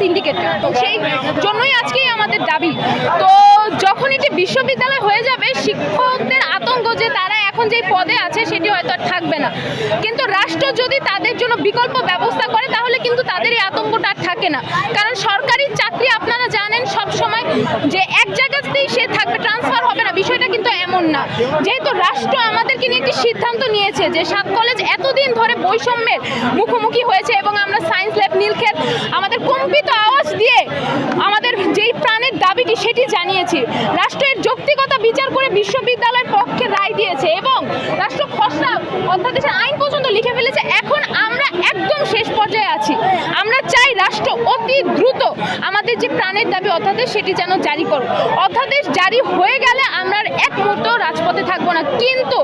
সিন্ডিকেটটা সেই জন্যই আজকেই আমাদের দাবি। তো যখন এটি বিশ্ববিদ্যালয় হয়ে যাবে, শিক্ষকদের আতঙ্ক যে তারা এখন যে পদে আছে, সেটি হয়তো আর থাকবে না। কিন্তু রাষ্ট্র যদি তাদের জন্য বিকল্প ব্যবস্থা করে, তাহলে কিন্তু তাদের এই আতঙ্কটা আর থাকে না। কারণ সরকারি চাকরি আপনারা জানেন সব সময় যে এক জায়গাতেই সে থাকবে ট্রান্সফার হবে না বিষয়টা কিন্তু এমন না যেহেতু রাষ্ট্র আমাদেরকে নিয়ে একটি সিদ্ধান্ত নিয়েছে যে সাত কলেজ এতদিন ধরে বৈষম্যের মুখোমুখি হয়েছে এবং আমরা সায়েন্স ল্যাব নীলক্ষেত আমাদের কম্পিত আওয়াজ দিয়ে আমাদের যেই প্রাণের দাবিটি সেটি জানিয়েছি। রাষ্ট্রের যৌক্তিকতা বিচার করে বিশ্ববিদ্যালয়ের পক্ষে রায় দিয়েছে এবং রাষ্ট্র খসড়া অধ্যাদেশের আইন পর্যন্ত লিখে ফেলেছে। এখন আমরা একদম শেষ পর্যায়ে আছি। আমরা চাই রাষ্ট্র অতি দ্রুত আমাদের যে প্রাণের দাবি অধ্যাদেশ সেটি যেন জারি করুক। অধ্যাদেশ জারি হয়ে গেলে আমরা এক মুহূর্ত থাকব না। কিন্তু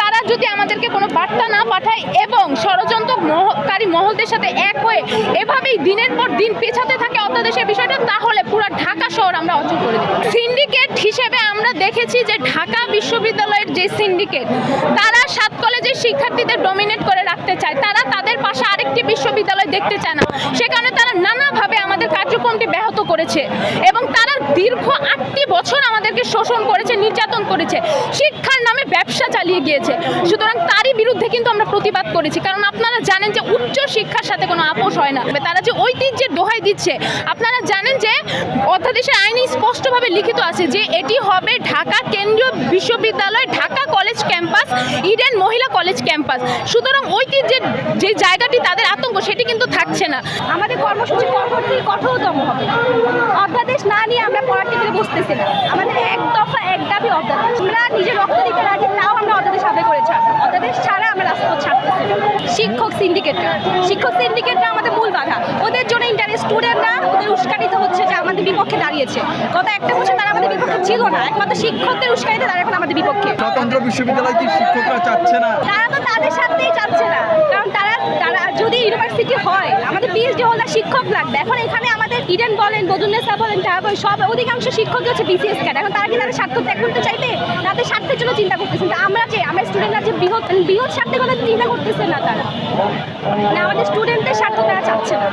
তারা যদি আমাদেরকে কোনো বার্তা না পাঠায় এবং ষড়যন্ত্রকারী মহলদের সাথে এক হয়ে এভাবেই দিনের পর দিন পেছাতে থাকে অধ্যাদেশের বিষয়টা, তাহলে পুরো ঢাকা শহর আমরা অচল করে দেব। সিন্ডিকেট হিসেবে আমরা দেখেছি যে ঢাকা বিশ্ববিদ্যালয়ের যে সিন্ডিকেট তারা সাত কলেজের শিক্ষার্থীদের ডমিনেট করে রাখতে চায়। তারা তাদের পাশে আরেকটি বিশ্ববিদ্যালয় দেখতে চায় না। সে কারণে তারা নানাভাবে আমাদের কার্যক্রমটি ব্যাহত করেছে এবং তারা দীর্ঘ বছর আমাদেরকে শোষণ করেছে, নির্যাতন করেছে। শিক্ষার নামে ব্যবসা চালিয়ে গিয়েছে। সুতরাং তারই বিরুদ্ধে কিন্তু আমরা প্রতিবাদ করেছি। কারণ আপনারা জানেন যে উচ্চ শিক্ষার সাথে কোনো আপোষ হয় না। তারা যে ঐতিহ্যের দোহাই দিচ্ছে, আপনারা জানেন যে অধ্যাদেশের আইনে স্পষ্টভাবে লিখিত আছে যে এটি হবে ঢাকা কেন্দ্রীয় বিশ্ববিদ্যালয়, ঢাকা ক্যাম্পাস ইডেন মহিলা কলেজ ক্যাম্পাস। সুতরাং ঐতিহ্যের যে জায়গাটি তাদের আতঙ্ক, সেটি কিন্তু থাকছে না। আমাদের কর্মসূচি কঠোর থেকে কঠোরতম হবে। অধ্যাদেশ না নিয়ে আমরা পড়ার টেবিলে বসতেছি না। আমাদের এক দফা, এক দাবি অধ্যাদেশ। আমরা নিজের রক্ত দিতে রাজি, তাও আমরা অধ্যাদেশ আদায় করে ছাড়বো অধ্যাদেশ ছাড়া আমরা রাজপথ ছাড়তেছি না। শিক্ষক সিন্ডিকেটরা শিক্ষক সিন্ডিকেটরা আমাদের মূল বাধা। ওদের জন্য ইন্টারেস্ট স্টুডেন্টরা ওদের উস্কানিত বিপক্ষে দাঁড়িয়েছে। গত একটা বছর তারা আমাদের বিপক্ষে ছিল না। একমাত্র শিক্ষকদের উস্কানিতে তারা এখন আমাদের বিপক্ষে। স্বতন্ত্র বিশ্ববিদ্যালয় কি শিক্ষকরা চাচ্ছে না? তারা তো তাদের সাথেই চাচ্ছে না। কারণ তারা তারা যদি ইউনিভার্সিটি হয় আমাদের পিএইচডি হোল্ডার শিক্ষক লাগবে। এখন এখানে আমাদের ইডেন বলেন বদুন্নেসা বলেন তারপর সব অধিকাংশ শিক্ষকই হচ্ছে বিসিএস ক্যাড এখন তারা কি তাদের স্বার্থ ত্যাগ করতে চাইবে? তাদের স্বার্থের জন্য চিন্তা করতেছে কিন্তু আমরা যে আমরা স্টুডেন্টরা যে বৃহৎ বৃহৎ স্বার্থের কথা চিন্তা করতেছে না তারা। না আমাদের স্টুডেন্টদের স্বার্থ তারা চাচ্ছে না।